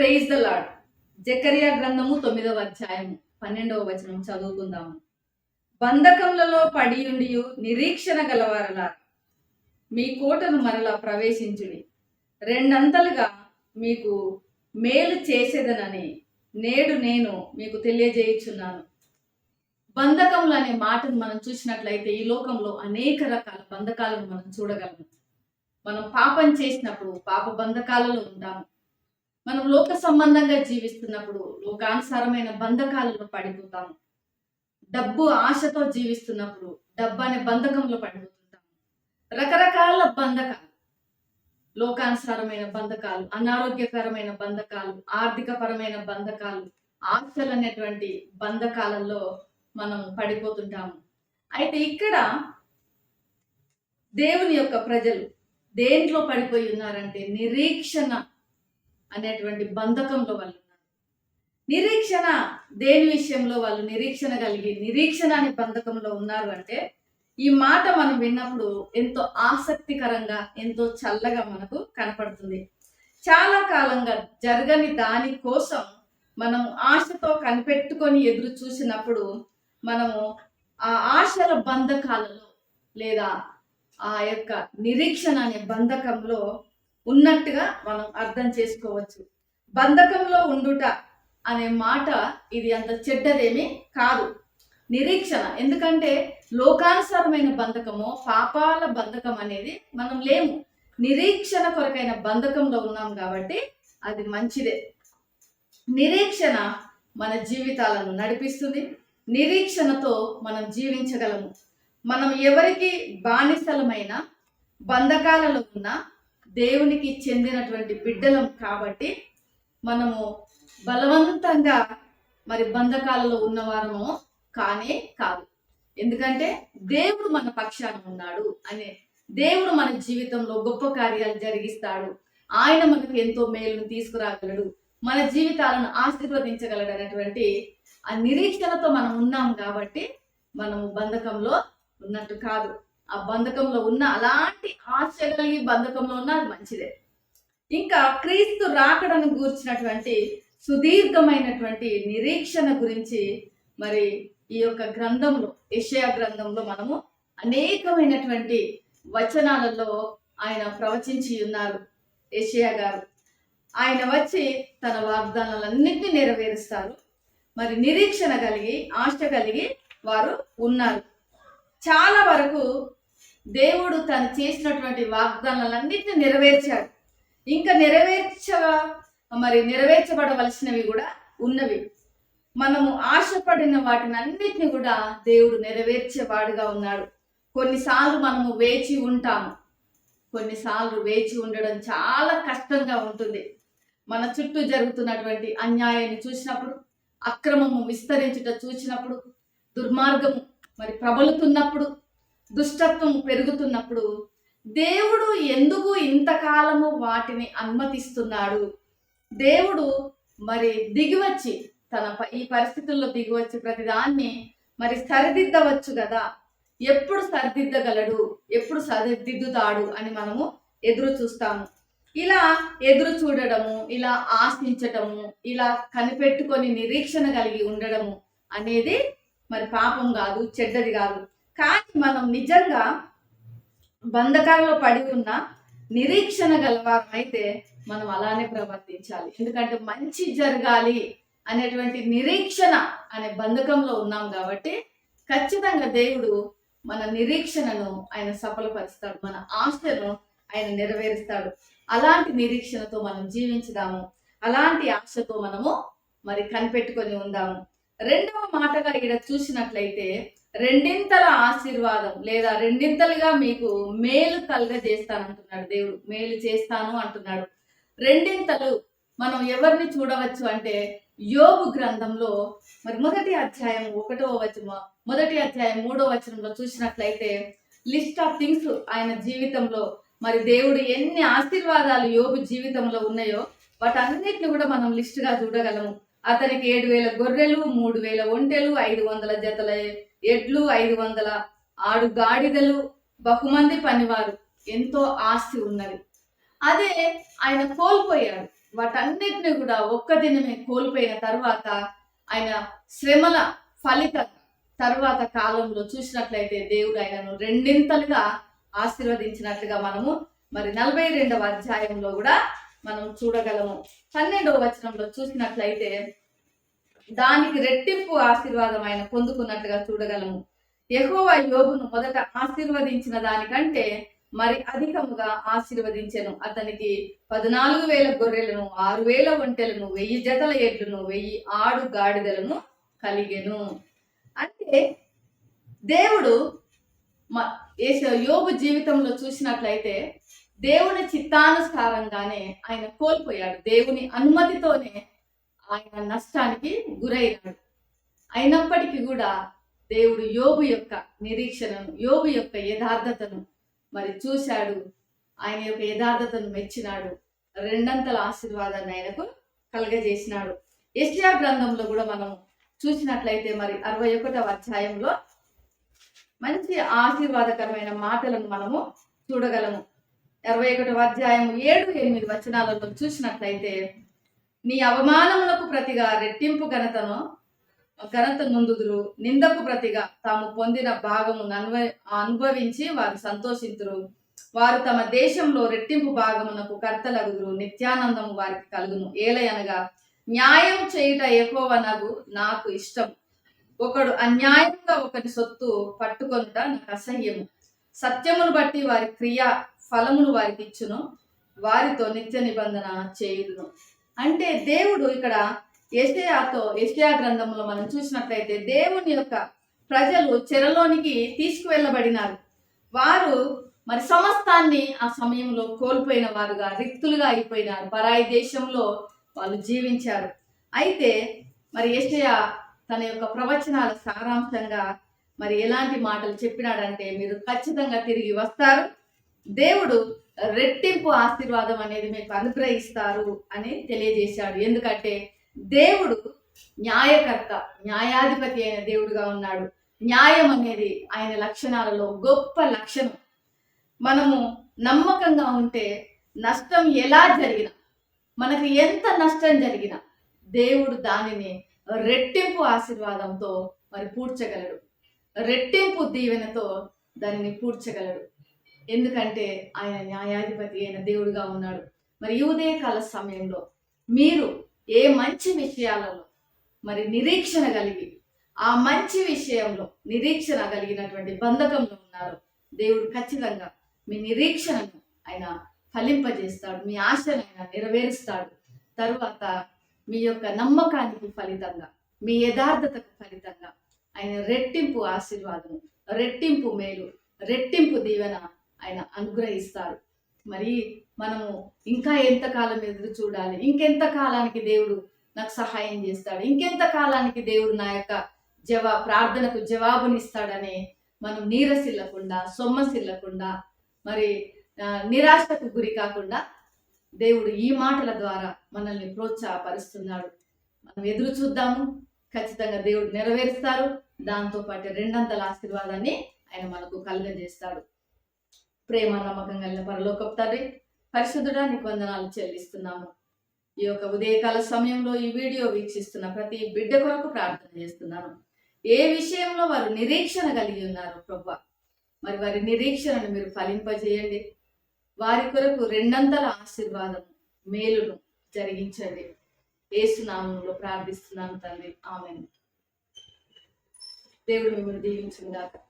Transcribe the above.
Praise the lord Zechariah గ్రంథము తొమ్మిదవ అధ్యాయము పన్నెండవ వచనం చదువుకుందాము. బంధకములలో పడి ఉండి నిరీక్షణ గలవారలా మీ కోటను మరలా ప్రవేశించుడి. రెండంతలుగా మీకు మేలు చేసేదనని నేడు నేను మీకు తెలియజేయుచున్నాను. బంధకములు అనే మాటను మనం చూసినట్లయితే ఈ లోకంలో అనేక రకాల బంధకాలను మనం చూడగలము. మనం పాపం చేసినప్పుడు పాప బంధకాలలో ఉంటాము. మనం లోక సంబంధంగా జీవిస్తున్నప్పుడు లోకానుసారమైన బంధకాలలో పడిపోతాము. డబ్బు ఆశతో జీవిస్తున్నప్పుడు డబ్బు అనే బంధకంలో పడిపోతుంటాము. రకరకాల బంధకాలు. లోకానుసారమైన బంధకాలు అనారోగ్యకరమైన బంధకాలు ఆర్థిక పరమైన బంధకాలు ఆశలు అనేటువంటి బంధకాలలో మనం పడిపోతుంటాము. అయితే ఇక్కడ దేవుని యొక్క ప్రజలు దేంట్లో పడిపోయి ఉన్నారంటే నిరీక్షణ అనేటువంటి బంధకంలో వాళ్ళు ఉన్నారు నిరీక్షణ దేని విషయంలో వాళ్ళు నిరీక్షణ కలిగి నిరీక్షణ అనే బంధకంలో ఉన్నారు అంటే ఈ మాట మనం విన్నప్పుడు ఎంతో ఆసక్తికరంగా ఎంతో చల్లగా మనకు కనపడుతుంది. చాలా కాలంగా జరగని దాని కోసం మనం ఆశతో కనిపెట్టుకొని ఎదురు చూసినప్పుడు మనము ఆ ఆశల బంధకాలలో లేదా ఆ యొక్క నిరీక్షణ అనే బంధకంలో ఉన్నట్టుగా మనం అర్థం చేసుకోవచ్చు. బంధకంలో ఉండుట అనే మాట ఇది అంత చెడ్డదేమీ కాదు. నిరీక్షణ. ఎందుకంటే లోకానుసారమైన బంధకము పాపాల బంధకం అనేది మనం లేము. నిరీక్షణ కొరకైన బంధకంలో ఉన్నాం కాబట్టి అది మంచిదే. నిరీక్షణ మన జీవితాలను నడిపిస్తుంది. నిరీక్షణతో మనం జీవించగలము. మనం ఎవరికి బానిసలమైన బంధకాలలో ఉన్న దేవునికి చెందినటువంటి బిడ్డలం కాబట్టి మనము బలవంతంగా మరి బంధకాలలో ఉన్నవారము కానే కాదు. ఎందుకంటే దేవుడు మన పక్షాన ఉన్నాడు అనే దేవుడు మన జీవితంలో గొప్ప కార్యాలు జరిగిస్తాడు. ఆయన మనకు ఎంతో మేలును తీసుకురాగలడు. మన జీవితాలను ఆశీర్వదించగలడు అనేటువంటి ఆ నిరీక్షణతో మనం ఉన్నాం కాబట్టి మనము బంధకంలో ఉన్నట్టు కాదు. ఆ బంధకంలో ఉన్న అలాంటి ఆశ కలిగి బంధకంలో ఉన్న అది మంచిదే. ఇంకా క్రీస్తు రాకడను గూర్చినటువంటి సుదీర్ఘమైనటువంటి నిరీక్షణ గురించి మరి ఈ యొక్క గ్రంథంలో యెషయా గ్రంథంలో మనము అనేకమైనటువంటి వచనాలలో ఆయన ప్రవచించి ఉన్నారు. యెషయా గారు ఆయన వచ్చి తన వాగ్దానాలన్నింటినీ నెరవేరుస్తారు. మరి నిరీక్షణ కలిగి ఆశ కలిగి వారు ఉన్నారు. చాలా వరకు దేవుడు తను చేసినటువంటి వాగ్దానాలన్నింటినీ నెరవేర్చాడు. ఇంకా నెరవేర్చ మరి నెరవేర్చబడవలసినవి కూడా ఉన్నవి. మనము ఆశపడిన వాటిని అన్నిటిని కూడా దేవుడు నెరవేర్చేవాడుగా ఉన్నాడు. కొన్నిసార్లు మనము వేచి ఉంటాము. కొన్నిసార్లు వేచి ఉండడం చాలా కష్టంగా ఉంటుంది. మన చుట్టూ జరుగుతున్నటువంటి అన్యాయాన్ని చూసినప్పుడు అక్రమము విస్తరించుట చూసినప్పుడు దుర్మార్గము మరి ప్రబలుతున్నప్పుడు దుష్టత్వం పెరుగుతున్నప్పుడు దేవుడు ఎందుకు ఇంతకాలము వాటిని అనుమతిస్తున్నాడు? దేవుడు మరి దిగివచ్చి తన ప- ఈ పరిస్థితుల్లో దిగివచ్చి ప్రతిదాన్ని మరి సరిదిద్దవచ్చు కదా? ఎప్పుడు సరిదిద్దగలడు? ఎప్పుడు సరిదిద్దుతాడు అని మనము ఎదురు చూస్తాము. ఇలా ఎదురు చూడడము ఇలా ఆశించటము ఇలా కనిపెట్టుకొని నిరీక్షణ కలిగి ఉండడము అనేది మరి పాపం కాదు చెడ్డది కాదు. కానీ మనం నిజంగా బంధకాల్లో పడి ఉన్న నిరీక్షణ గలవారం అయితే మనం అలానే ప్రవర్తించాలి. ఎందుకంటే మంచి జరగాలి అనేటువంటి నిరీక్షణ అనే బంధకంలో ఉన్నాం కాబట్టి ఖచ్చితంగా దేవుడు మన నిరీక్షణను ఆయన సఫలపరుస్తాడు. మన ఆశను ఆయన నెరవేరుస్తాడు. అలాంటి నిరీక్షణతో మనం జీవించుదాము. అలాంటి ఆశతో మనము మరి కనిపెట్టుకొని ఉందాము. రెండవ మాటగా ఇక్కడ చూసినట్లయితే రెండింతల ఆశీర్వాదం లేదా రెండింతలుగా మీకు మేలు కలుగజేస్తానంటున్నాడు దేవుడు. మేలు చేస్తాను అంటున్నాడు. రెండింతలు మనం ఎవరిని చూడవచ్చు అంటే యోగు గ్రంథంలో మరి మొదటి అధ్యాయం ఒకటో వచనం మొదటి అధ్యాయం మూడో వచనంలో చూసినట్లయితే లిస్ట్ ఆఫ్ థింగ్స్ ఆయన జీవితంలో మరి దేవుడు ఎన్ని ఆశీర్వాదాలు యోగు జీవితంలో ఉన్నాయో వాటన్నిటిని కూడా మనం లిస్టుగా చూడగలము. అతనికి ఏడు వేల గొర్రెలు మూడు వేల ఒంటెలు ఐదు వందల జతల ఎడ్లు ఐదు వందల ఆడు గాడిదలు బహుమంది పనివారు. ఎంతో ఆస్తి ఉన్నది. అదే ఆయన కోల్పోయాడు వాటన్నిటిని కూడా ఒక్క దినమే కోల్పోయిన తర్వాత ఆయన శ్రమల ఫలితం తర్వాత కాలంలో చూసినట్లయితే దేవుడు ఆయనను రెండింతలుగా ఆశీర్వదించినట్లుగా మనము మరి నలభై రెండవ అధ్యాయంలో కూడా మనం చూడగలము. పన్నెండవ వచనంలో చూసినట్లయితే దానికి రెట్టింపు ఆశీర్వాదం ఆయన పొందుకున్నట్లుగా చూడగలము. ఎహోవా యోగును మొదట ఆశీర్వదించిన దానికంటే మరి అధికముగా ఆశీర్వదించెను. అతనికి పద్నాలుగు వేల గొర్రెలను ఆరు వేల ఒంటెలను వెయ్యి జతల ఎడ్లను వెయ్యి ఆడు గాడిదలను కలిగెను. అంటే దేవుడు మ- జీవితంలో చూసినట్లయితే దేవుని చిత్తానుసారంగానే ఆయన కోల్పోయాడు. దేవుని అనుమతితోనే ఆయన నష్టానికి గురైనాడు. అయినప్పటికీ కూడా దేవుడు యోబు యొక్క నిరీక్షణను యోబు యొక్క యథార్థతను మరి చూశాడు. ఆయన యొక్క యథార్థతను మెచ్చినాడు. రెండంతల ఆశీర్వాదాన్ని ఆయనకు కలగజేసినాడు. ఎస్టిఆర్ గ్రంథంలో కూడా మనం చూసినట్లయితే మరి అరవై ఒకటవ అధ్యాయంలో మంచి ఆశీర్వాదకరమైన మాటలను మనము చూడగలము. అరవై ఒకటవ అధ్యాయం ఏడు ఎనిమిది వచనాలలో చూసినట్లయితే నీ అవమానములకు ప్రతిగా రెట్టింపు ఘనతను ఘనత నుందుదురు. నిందకు ప్రతిగా తాము పొందిన భాగమును అనుభ అనుభవించి వారు సంతోషింతురు. వారు తమ దేశంలో రెట్టింపు భాగమునకు కర్తలగుదురు. నిత్యానందము వారికి కలుగును. ఏలయనగా న్యాయం చేయుట ఎక్కువనగు నాకు ఇష్టం. ఒకడు అన్యాయంగా ఒకటి సొత్తు పట్టుకొనుట నాకు అసహ్యము. సత్యమును బట్టి వారి క్రియ ఫలమును వారికి ఇచ్చును. వారితో నిత్య నిబంధన చేయుదును. అంటే దేవుడు ఇక్కడ యెషయాతో యెషయా గ్రంథంలో మనం చూసినట్లయితే దేవుని యొక్క ప్రజలు చెరలోనికి తీసుకువెళ్ళబడినారు. వారు మరి సమస్తాన్ని ఆ సమయంలో కోల్పోయిన వారుగా రిక్తులుగా అయిపోయినారు. పరాయి దేశంలో వాళ్ళు జీవించారు. అయితే మరి యెషయా తన యొక్క ప్రవచనాల సారాంశంగా మరి ఎలాంటి మాటలు చెప్పినాడంటే మీరు ఖచ్చితంగా తిరిగి వస్తారు. దేవుడు రెట్టింపు ఆశీర్వాదం అనేది మీకు అనుగ్రహిస్తారు అని తెలియజేశాడు. ఎందుకంటే దేవుడు న్యాయకర్త న్యాయాధిపతి అయిన దేవుడుగా ఉన్నాడు. న్యాయం అనేది ఆయన లక్షణాలలో గొప్ప లక్షణం. మనము నమ్మకంగా ఉంటే నష్టం ఎలా జరిగినా మనకు ఎంత నష్టం జరిగినా దేవుడు దానిని రెట్టింపు ఆశీర్వాదంతో మరి పూడ్చగలడు. రెట్టింపు దీవెనతో దానిని పూడ్చగలడు. ఎందుకంటే ఆయన న్యాయాధిపతి అయిన దేవుడుగా ఉన్నాడు. మరి ఈ ఉదయకాల సమయంలో మీరు ఏ మంచి విషయాలలో మరి నిరీక్షణ కలిగి ఆ మంచి విషయంలో నిరీక్షణ కలిగినటువంటి బంధకంలో ఉన్నారు దేవుడు ఖచ్చితంగా మీ నిరీక్షణను ఆయన ఫలింపజేస్తాడు మీ ఆశను ఆయన నెరవేరుస్తాడు. తరువాత మీ యొక్క నమ్మకానికి ఫలితంగా మీ యథార్థతకు ఫలితంగా ఆయన రెట్టింపు ఆశీర్వాదము రెట్టింపు మేలు రెట్టింపు దీవెన ఆయన అనుగ్రహిస్తారు. మరి మనము ఇంకా ఎంతకాలం ఎదురు చూడాలి? ఇంకెంత కాలానికి దేవుడు నాకు సహాయం చేస్తాడు? ఇంకెంత కాలానికి దేవుడు నా యొక్క జవా ప్రార్థనకు జవాబునిస్తాడని మనం నీరసిల్లకుండా సొమ్మసిల్లకుండా మరి నిరాశకు గురి కాకుండా దేవుడు ఈ మాటల ద్వారా మనల్ని ప్రోత్సాహపరుస్తున్నాడు. మనం ఎదురు చూద్దాము. ఖచ్చితంగా దేవుడు నెరవేరుస్తారు. దాంతో పాటు రెండంతల ఆశీర్వాదాన్ని ఆయన మనకు కలుగజేస్తాడు. ప్రేమ నమ్మకం కలిగిన పరలోకపు తండ్రి పరిశుద్ధుడా నీకు వందనాలు చెల్లిస్తున్నాము. ఈ యొక్క ఉదయకాల సమయంలో ఈ వీడియో వీక్షిస్తున్న ప్రతి బిడ్డ కొరకు ప్రార్థన చేస్తున్నాను. ఏ విషయంలో వారు నిరీక్షణ కలిగి ఉన్నారు ప్రభా? మరి వారి నిరీక్షణను మీరు ఫలింపజేయండి. వారి కొరకు రెండంతల ఆశీర్వాదం మేలును జరిగించండి. ఏసునామంలో ప్రార్థిస్తున్నాను తండ్రి. ఆమె దేవుడు మిమ్మల్ని దీవించుగాక